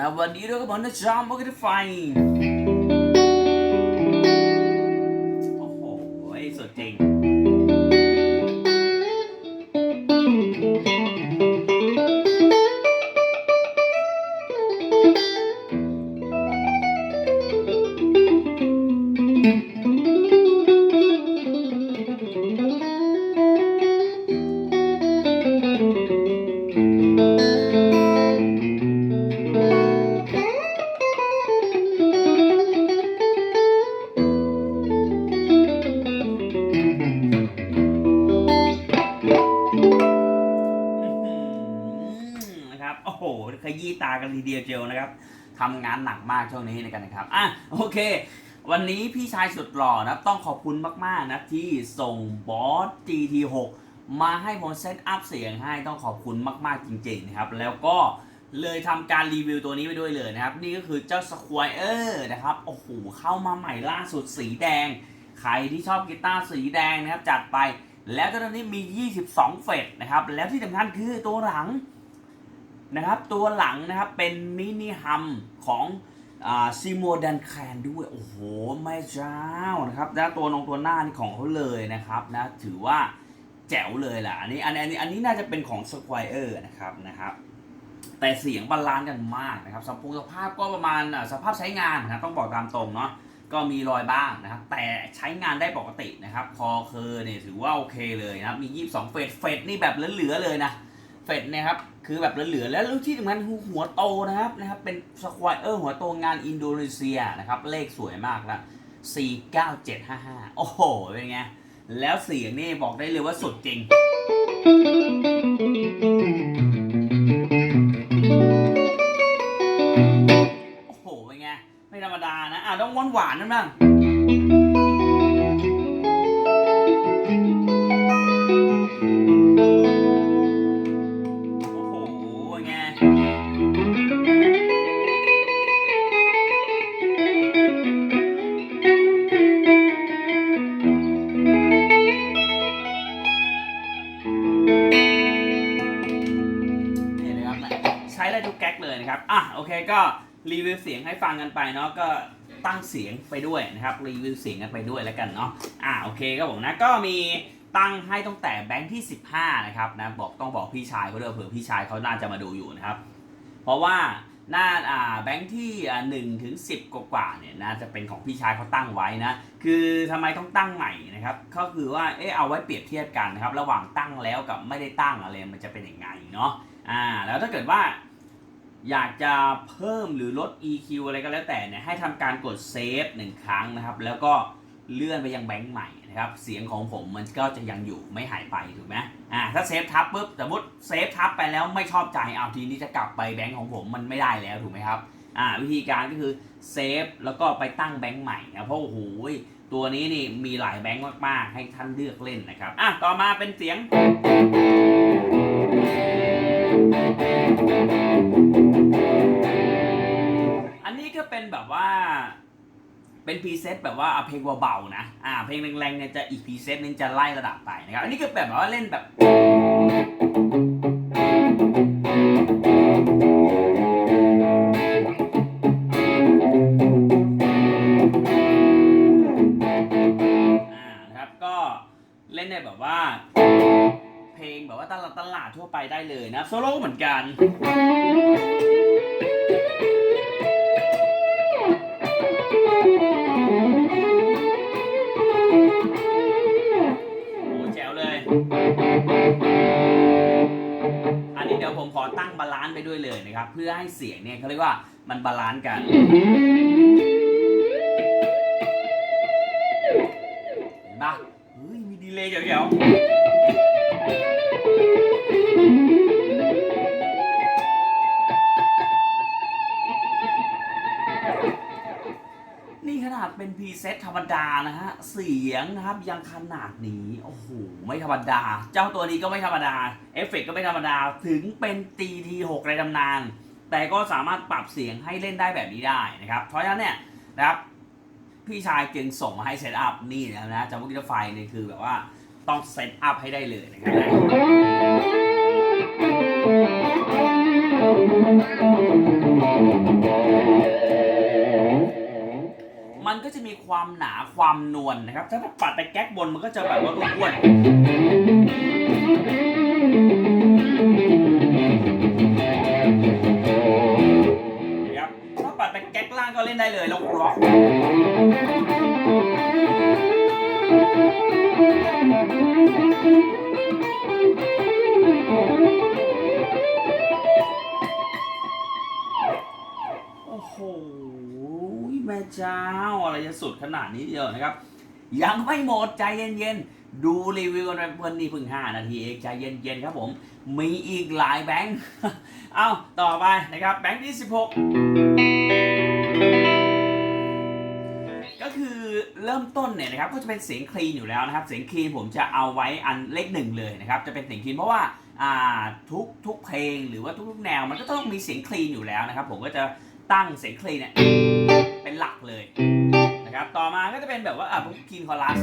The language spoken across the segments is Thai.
นะวันนี้เราก็บอกนะจอมบอกไฟโอ้โหสุดจริง ขยี้ตากันทีเดียวเจียวนะครับทำงานหนักมากช่วงนี้ในกันนะครับอะโอเค วันนี้พี่ชายสุดหล่อนะต้องขอบคุณมากๆนะที่ส่งบอส GT6 มาให้ผมเซตอัพเสียงให้ต้องขอบคุณมากๆจริงๆนะครับแล้วก็เลยทำการรีวิวตัวนี้ไปด้วยเลยนะครับ นี่ก็คือเจ้า Squire นะครับ โอ้โห เข้ามาใหม่ล่าสุดสีแดง ใครที่ชอบกีตาร์สีแดงนะครับ จัดไปแล้วตัวนี้มี 22 เฟตนะครับ แล้วที่สำคัญคือตัวหลัง นะครับตัวหลังนะครับเป็นมินิฮัมของซีโมดันแคนด้วย โอ้โหแม่เจ้านะครับแล้วตัวนงตัวหน้านี่ของเขาเลยนะครับนะถือว่าแจ๋วเลยแหละอันนี้อันนี้อันนี้น่าจะเป็นของ Squire นะครับนะครับ แต่เสียงบาลานซ์กันมากนะครับสภาพสภาพก็ประมาณสภาพใช้งานนะต้องบอกตามตรงเนาะก็มีรอยบ้างนะครับ แต่ใช้งานได้ปกตินะครับ คอเคอร์เนี่ยถือว่าโอเคเลยนะครับมี 22 เฟสเฟสนี่แบบเหลือๆเลยนะ เฟดนะครับ คือแบบเหลือๆแล้วล้วที่สำคัญหัวโตนะครับนะครับ เป็นสควอเออร์หัวโตงานอินโดนีเซียนะครับ เลขสวยมากนะ49755 โอ้โห เป็นไง แล้วเสียงนี่บอกได้เลยว่าสุดจริง โอ้โห เป็นไง ไม่ธรรมดานะ อะ ต้องหวานหวานๆนั่นบ้าง โอเคก็รีวิวเสียงให้ฟังกันไปเนาะก็ตั้งเสียงไปด้วยนะครับรีวิวเสียงกันไปด้วยแล้วกันเนาะอะโอเคครับผมนะก็มีตั้งให้ตั้งแต่แบงค์ที่ 15นะครับนะบอกต้องบอกพี่ชายเขาด้วยเผื่อพี่ชายเขาน่าจะมาดูอยู่นะครับ เพราะว่าหน้าอ่าแบงค์ที่อ่าหนึ่งถึงสิบกว่าเนี่ยนะจะเป็นของพี่ชายเขาตั้งไว้นะคือทำไมต้องตั้งใหม่นะครับก็คือว่าเออเอาไว้เปรียบเทียบกันนะครับระหว่างตั้งแล้วกับไม่ได้ตั้งอะไรมันจะเป็นยังไงเนาะอ่าแล้วถ้าเกิดว่า อยากจะเพิ่มหรือลด EQ อะไรก็แล้วแต่เนี่ยให้ทำการกดเซฟหนึ่งครั้งนะครับ แล้วก็เลื่อนไปยังแบงค์ใหม่นะครับ เสียงของผมมันก็จะยังอยู่ไม่หายไปถูกไหมอ่าถ้าเซฟทับปุ๊บสมมติเซฟทับไปแล้วไม่ชอบใจเอาทีนี้จะกลับไปแบงค์ของผมมันไม่ได้แล้วถูกไหมครับอ่าวิธีการก็คือเซฟแล้วก็ไปตั้งแบงค์ใหม่นะเพราะโอ้โหตัวนี้นี่มีหลายแบงค์มากๆ ให้ท่านเลือกเล่นนะครับอะต่อมาเป็นเสียง เป็นแบบว่า เป็นพรีเซตแบบว่าเอาเพลงเบาๆนะ อ่า เพลงแรงๆเนี่ยจะอีกพรีเซตนึงจะไล่ระดับไปนะครับ อันนี้ก็แบบว่าเล่นแบบอ่านะครับก็เล่นในแบบว่า เพลงแบบว่าตลาดตลาดทั่วไปได้เลยนะ โซโล่เหมือนกัน ไปด้วยเลยนะครับ เพื่อให้เสียงเนี่ยเขาเรียกว่ามันบาลานซ์กัน นะครับยังขนาดนี้โอ้โหไม่ธรรมดา เจ้าตัวนี้ก็ไม่ธรรมดาเอฟเฟกต์ก็ไม่ธรรมดาถึงเป็น GT6 ในตำนาน แต่ก็สามารถปรับเสียงให้เล่นได้แบบนี้ได้นะครับ เพราะฉะนั้นเนี่ยนะครับพี่ชายจึงส่งมาให้เซตอัพนี่นะครับนะจำพวกกิจไฟนี่คือแบบว่าต้องเซตอัพให้ได้เลยนะครับ มันก็จะมีความหนาความนวลนะครับ ถ้าปัดไปแก๊กบนมันก็จะแบบว่าอ้วนๆ นาดนี้เดียวนะครับ ยังไม่หมดใจเย็นๆ ดูรีวิวกันไปเพลินนี่เพิ่ง 5 นาทีเองใจเย็นๆครับผม มีอีกหลายแบงค์ เอาต่อไปนะครับแบงค์ที่ 16 ก็คือเริ่มต้นเนี่ยนะครับก็จะเป็นเสียงคลีนอยู่แล้วนะครับ เสียงคลีนผมจะเอาไว้อันเลขหนึ่งเลยนะครับจะเป็นเสียงคลีนเพราะว่าอ่าทุกทุกเพลงหรือว่าทุกๆแนวมันก็ต้องมีเสียงคลีนอยู่แล้วนะครับ ผมก็จะตั้งเสียงคลีนเนี่ยเป็นหลักเลย นะครับ ต่อมาก็จะเป็นแบบว่าอะพวกคีนคอรัส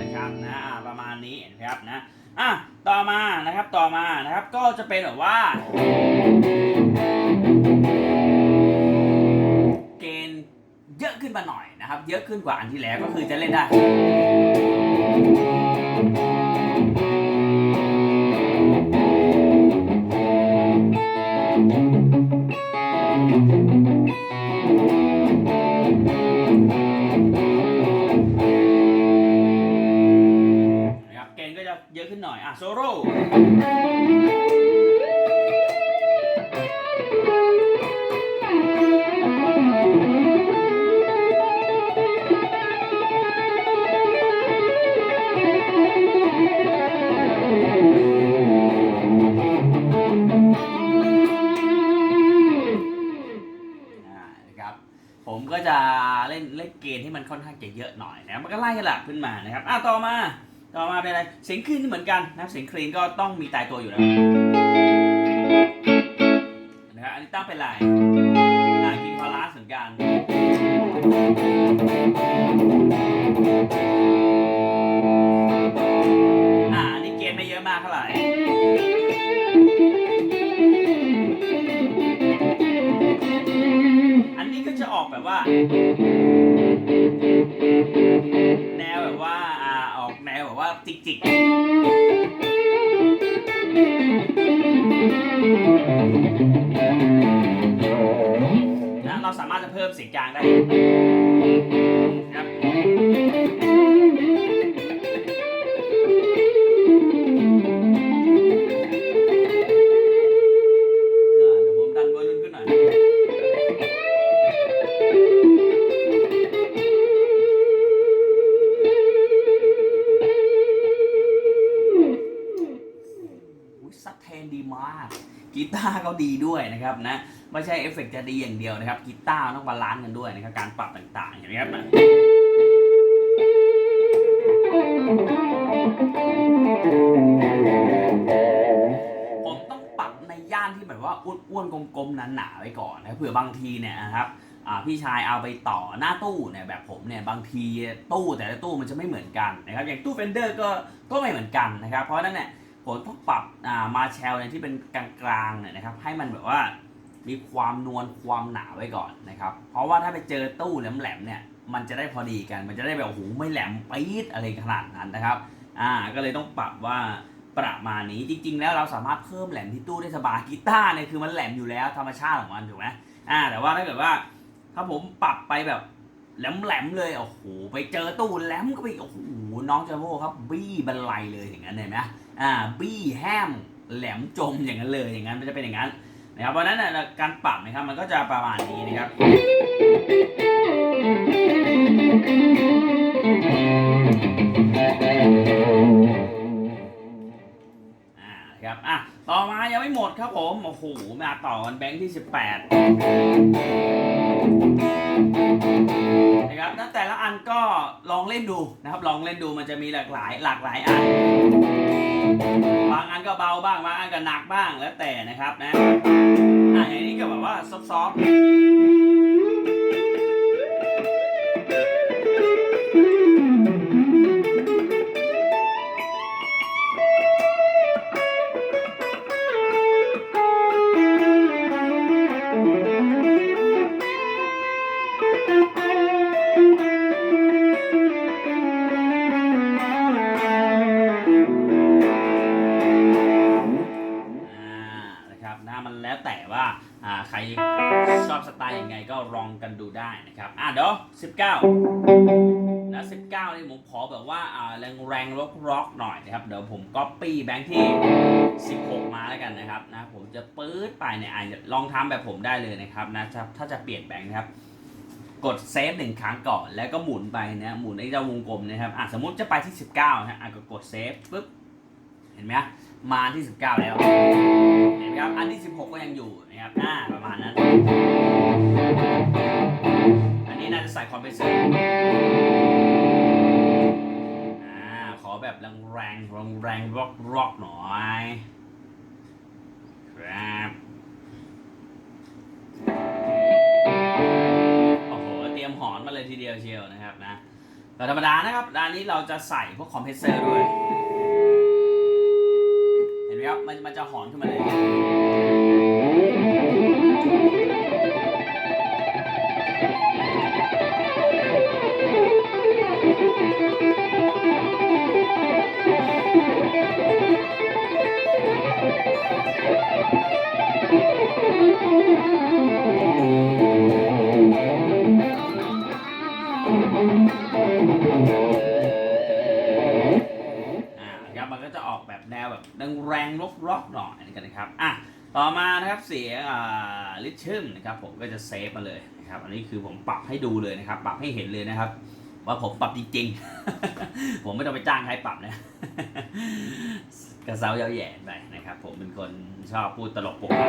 นะครับนะอ่าประมาณนี้นะครับนะอะต่อมานะครับต่อมานะครับก็จะเป็นแบบว่า เกณฑ์เยอะขึ้นมาหน่อยนะครับ เยอะขึ้นกว่าอันที่แล้วก็คือจะเล่นได้ ผมก็จะเล่นเล่นเกณฑ์ที่มันค่อนข้างจะเยอะหน่อยนะครับมันก็ไล่กันหลักขึ้นมานะครับอะต่อมา ต่อมาเป็นอะไร เสียงคลีนเหมือนกันนะครับ เสียงคลีนก็ต้องมีตายตัวอยู่แล้วนะครับ อันนี้ตั้งเป็นไรอ่ากินพาราสเหมือนกัน อ่าอันนี้เกณฑ์ไม่เยอะมากเท่าไหร่อันนี้ก็จะออกแบบว่า นะเราสามารถจะเพิ่มเสียงกลางได้ ดีด้วยนะครับนะไม่ใช่เอฟเฟกต์จะดีอย่างเดียวนะครับกีตาร์ต้องบาลานซ์กันด้วยนะครับการปรับต่างๆอย่างนี้ครับผมต้องปรับในย่านที่แบบว่าอ้วนๆกลมๆหนาๆไว้ก่อนนะเผื่อบางทีเนี่ยนะครับพี่ชายเอาไปต่อหน้าตู้เนี่ยแบบผมเนี่ยบางทีตู้แต่ละตู้มันจะไม่เหมือนกันนะครับอย่างตู้เฟนเดอร์ก็ก็ไม่เหมือนกันนะครับเพราะฉะนั้นเนี่ย ผมต้องปรับอ่ามาแชลเนี่ยที่เป็นกลางๆเนี่ยนะครับ ให้มันแบบว่ามีความนวลความหนาไว้ก่อนนะครับ เพราะว่าถ้าไปเจอตู้แหลมๆเนี่ยมันจะได้พอดีกัน มันจะได้แบบโอ้โหไม่แหลมปี๊ดอะไรขนาดนั้นนะครับอ่าก็เลยต้องปรับว่าประมาณนี้จริง ๆ แล้วเราสามารถเพิ่มแหลมที่ตู้ได้สบายกีตาร์เนี่ยคือมันแหลมอยู่แล้วธรรมชาติของมันถูกไหมอ่าแต่ว่าถ้าเกิดว่า ถ้าผมปรับไปแบบแหลมๆเลยโอ้โหไปเจอตู้แหลมก็ไปโอ้โหน้องจาโวครับบี้บันไลเลยอย่างนั้นเห็นไหม อ่าบี้แฮมแหลมจมอย่างนั้นเลยอย่างนั้นมันจะเป็นอย่างนั้นนะครับเพราะนั้นการปรับนะครับมันก็จะประมาณนี้นะครับครับอะต่อมายังไม่หมดครับผมโอ้โหมาต่อกันแบงค์ที่ 18นะครับแล้วแต่ละอันก็ลองเล่นดูนะครับ ลองเล่นดูมันจะมีหลากหลายหลากหลายอัน บางอันก็เบาบ้างบางอันก็หนักบ้างแล้วแต่นะครับนะอะอย่างนี้ก็แบบว่าซอฟต์ 19นะ19นี่ผมขอแบบว่าแรงแรงร็อกร็อกหน่อยนะครับ เดี๋ยวผมก๊อปปี้แบงค์ที่ 16 มาแล้วกันนะครับนะผมจะปื๊ดไปเนี่ยลองทำแบบผมได้เลยนะครับนะถ้าจะเปลี่ยนแบงค์นะครับกดเซฟหนึ่งครั้งก่อนแล้วก็หมุนไปนะหมุนไอ้เจ้าวงกลมนะครับอะสมมติจะไปที่ 19นะอะก็กดเซฟปุ๊บเห็นไหมมาที่ 19 แล้วเห็นไหมครับอันที่ 16 ก็ยังอยู่นะครับอ่าประมาณนั้น นี้น่าจะใส่คอมเพรสเซอร์ขอแบบแรงแรงแรงแรงร็อกร็อกหน่อยครับโอ้โห เตรียมหอนมาเลยทีเดียวเชียวนะครับนะแต่ธรรมดานะครับด้านนี้เราจะใส่พวกคอมเพรสเซอร์ด้วย เห็นไหมครับ มันมันจะหอนขึ้นมาเลย็อกหน่อยกันนะครับอะต่อมานะครับเสียงอ่าลิชึมนะครับผมก็จะเซฟมาเลยนะครับอันนี้คือผมปรับให้ดูเลยนะครับ ปรับให้เห็นเลยนะครับ ว่าผมปรับจริงๆ ผมไม่ต้องไปจ้างใครปรับนะกระเซาเย้าแย่ไปนะครับ ผมเป็นคนชอบพูดตลกปกา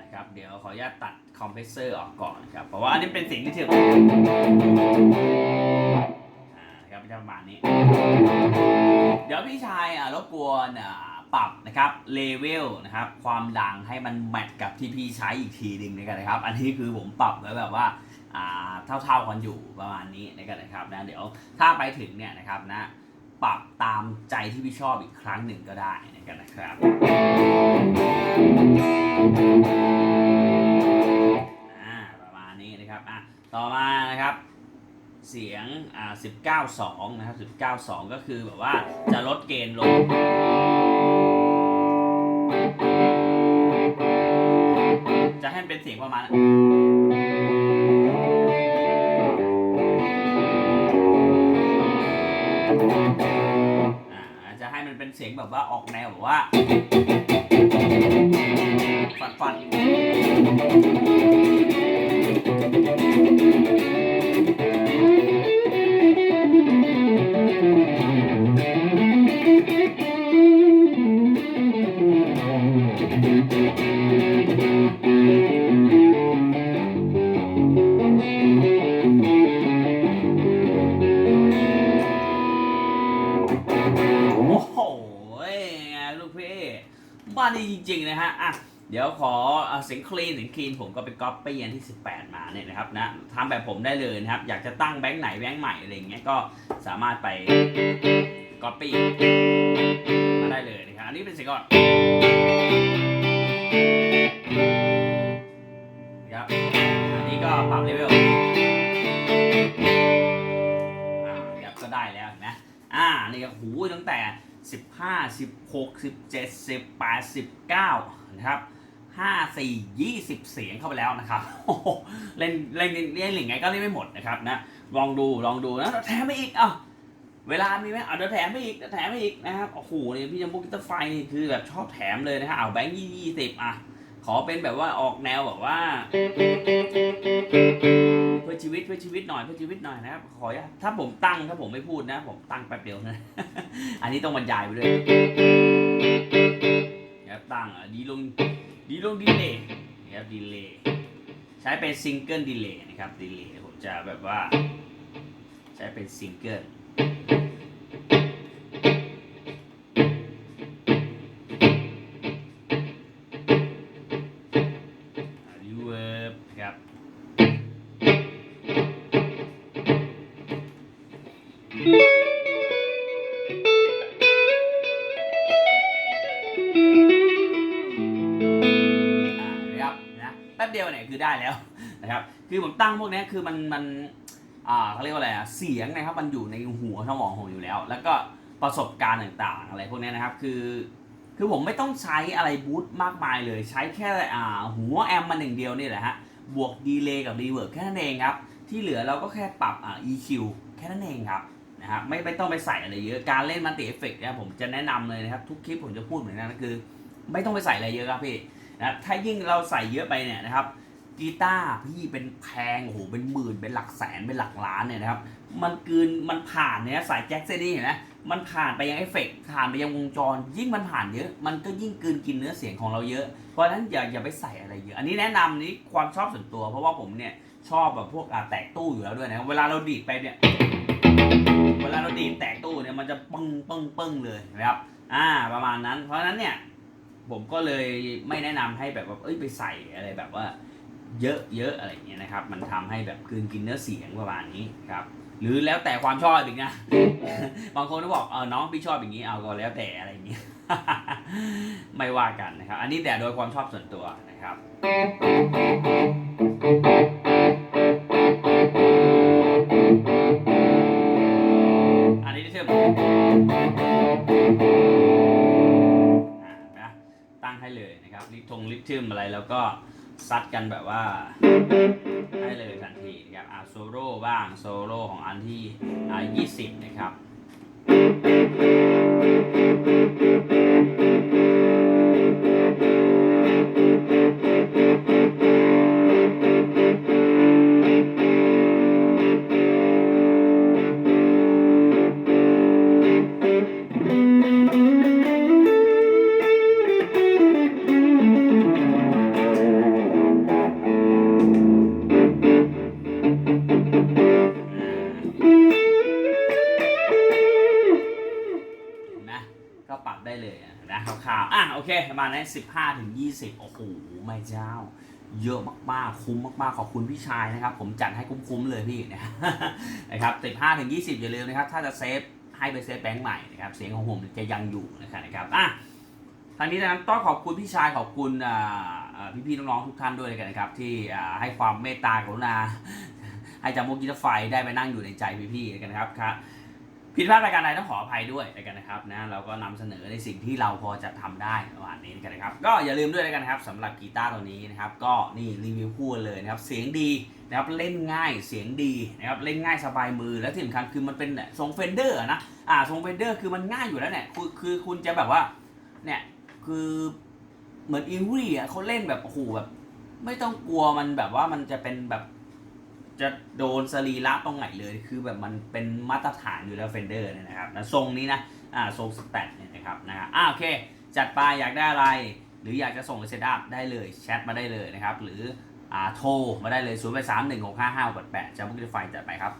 นะครับเดี๋ยวขออนุญาตตัดคอมเพรสเซอร์ออกก่อนครับเพราะว่าอันนี้เป็นสิ่งที่เทียบอ่านะครับจะประมาณนี้ ดี๋ยวพี่ชายอะรบกวนอะปรับนะครับเลเวลนะครับความดังให้มันแมทกับที่พี่ใช้อีกทีหนึ่งนะครับนะครับ อันนี้คือผมปรับไว้แบบว่าเท่าๆกันอยู่ประมาณนี้นะครับนะเดี๋ยวถ้าไปถึงเนี่ยนะครับนะปรับตามใจที่พี่ชอบอีกครั้งหนึ่งก็ได้นะครับประมาณนี้นะครับอะต่อมานะครับ เสียงอ่า19.2 นะครับ 19.2 ก็คือแบบว่าจะลดเกณฑ์ลง จะให้มันเป็นเสียงประมาณจะให้มันเป็นเสียงแบบว่าออกแนวแบบว่า ฟันฟัน เดี๋ยวขอเสียงคลีนเสียงคลีนผมก็ไปก๊อปปี้อันที่ 18 มาเนี่ยนะครับนะทำแบบผมได้เลยนะครับ อยากจะตั้งแบงค์ไหนแบงค์ใหม่อะไรเงี้ยก็สามารถไปก๊อปปี้มาได้เลยนะครับ อันนี้เป็นเสียงก่อนนะครับ อันนี้ก็ปรับเลเวลอ่าครับก็ได้แล้วนไหมอ่านี่ก็หูตั้งแต่ 15 16 17 18 19 นะครับ 5 4 20 เสียงเข้าไปแล้วนะครับเล่นเล่นเล่นหรือไงก็เล่นไม่หมดนะครับนะลองดูลองดูนะแถมไปอีกอะเวลามีไหมเอาเดี๋ยวแถมไปอีกเดี๋ยวแถมไปอีกนะครับโอ้โหนี่พี่จำพวกกิตาร์ไฟนี่คือแบบชอบแถมเลยนะฮะเอาแบงค์ยี่สิบอะขอเป็นแบบว่าออกแนวแบบว่า เพื่อชีวิตเพื่อชีวิตหน่อยเพื่อชีวิตหน่อยนะครับขอถ้าผมตั้งถ้าผมไม่พูดนะ ผมตั้งแป๊บเดียวนะอันนี้ต้องบรรยายไปด้วยนะครับตั้งอะดีลง ดีลงดีเลย์นะครับดีเลย์ใช้เป็นซิงเกิลดีเลย์นะครับดีเลย์ผมจะแบบว่า ใช้เป็นซิงเกิล เดียวเนี่ยคือได้แล้วนะครับคือผมตั้งพวกนี้คือมันมันอ่าเขาเรียกว่าอะไรอะเสียงนะครับมันอยู่ในหัวสมองผมอยู่แล้ว แล้วก็ประสบการณ์ต่างๆ อะไรพวกนี้นะครับคือคือผมไม่ต้องใช้อะไรบูตมากมายเลย ใช้แค่อ่าหัวแอมมาหนึ่งเดียวนี่แหละฮะบวกดีเลย์กับรีเวิร์แค่นั้นเองครับที่เหลือเราก็แค่ปรับอ่า EQ แค่นั้นเองครับนะครับไม่ไม่ต้องไปใส่อะไรเยอะการเล่นมัลติเอฟเฟกต์เนี่ยผมจะแนะนำเลยนะครับทุกคลิปผมจะพูดเหมือนกันก็คือ ไม่ต้องไปใส่อะไรเยอะครับพี่ นะถ้ายิ่งเราใส่เยอะไปเนี่ยนะครับกีตาร์พี่เป็นแพงโอ้โหเป็นหมื่นเป็นหลักแสนเป็นหลักล้านเนี่ยนะครับ มันกืนมันผ่านเนี่ยสายแจ็คเซนี่เห็นไหมมันผ่านไปยังเอฟเฟกต์ผ่านไปยังวงจร ยิ่งมันผ่านเยอะ มันก็ยิ่งกลืนกินเนื้อเสียงของเราเยอะ เพราะฉะนั้นอย่าอย่าไปใส่อะไรเยอะ อันนี้แนะนำนี้ความชอบส่วนตัว เพราะว่าผมเนี่ยชอบแบบพวกอ่าแตกตู้อยู่แล้วด้วยนะเวลาเราดีดไปเนี่ยเวลาเราดีดแตกตู้เนี่ยมันจะปึ้งปึ้งปึ้งเลยนะครับ อ่าประมาณนั้น เพราะฉะนั้นเนี่ย ผมก็เลยไม่แนะนำให้แบบว่าเอ้ยไปใส่อะไรแบบว่า เยอะเยอะอะไรอย่างเงี้ยนะครับ มันทำให้แบบคืนกินเนื้อเสียงประมาณนี้ครับหรือแล้วแต่ความชอบอีกนะ บางคนก็บอกเออน้องพี่ชอบอย่างนี้เอาก็แล้วแต่อะไรอย่างเงี้ยไม่ว่ากันนะครับ อันนี้แต่โดยความชอบส่วนตัวนะครับ ทึมอะไรแล้วก็ซัดกันแบบว่าให้เลยทันทีนะครับอ่าโซโล่บ้างโซโล่ของอันที่อ่า20 นะครับ ประมาณนั้น15ถึง20โอ้โหไม่เจ้า เยอะมากๆ คุ้มมากๆ ขอบคุณพี่ชายนะครับ ผมจัดให้คุ้มๆเลยพี่นะนะครับ15ถึง20อย่าลืมนะครับ ถ้าจะเซฟให้ไปเซฟแบงค์ใหม่นะครับ เสียงของผมจะยังอยู่นะครับอะทางนี้นะครับต้องขอบคุณพี่ชายขอบคุณพี่ๆน้องๆทุกท่านด้วยเลยกันนะครับ ที่ให้ความเมตตากรุณาให้จำมุกกิจไฟได้ไปนั่งอยู่ในใจพี่ๆกันนะครับครับ ผิดพลาดรายการใดต้องขออภัยด้วยกันนะครับนะเราก็นำเสนอในสิ่งที่เราพอจะทำได้ระมาณนี้กันนะครับ ก็อย่าลืมด้วยกันนะครับสำหรับกีตาร์ตัวนี้นะครับ ก็นี่รีวิวคู่เลยนะครับเสียงดีนะครับเล่นง่ายเสียงดีนะครับเล่นง่ายสบายมือและที่สำคัญคือมันเป็นทรงเฟนเดอร์นะอ่าทรงเฟนเดอร์คือมันง่ายอยู่แล้วเนี่ยคือคือคุณจะแบบว่าเนี่ยคือเหมือนอิงวี่อะเขาเล่นแบบโอ้โหแบบไม่ต้องกลัวมันแบบว่ามันจะเป็นแบบ จะโดนสรีระตรงไหนเลยคือแบบมันเป็นมาตรฐานอยู่แล้วเฟนเดอร์เนี่ยนะครับนะทรงนี้นะอ่าทรงสแตทเนี่ยนะครับนะอ่าโอเค จัดไปอยากได้อะไร หรืออยากจะส่งเซตอัพได้เลยแชทมาได้เลยนะครับ หรืออ่าโทรมาได้เลย 0 8 3 1 6 5 5 8 8จะมุกไฟจัดไปครับ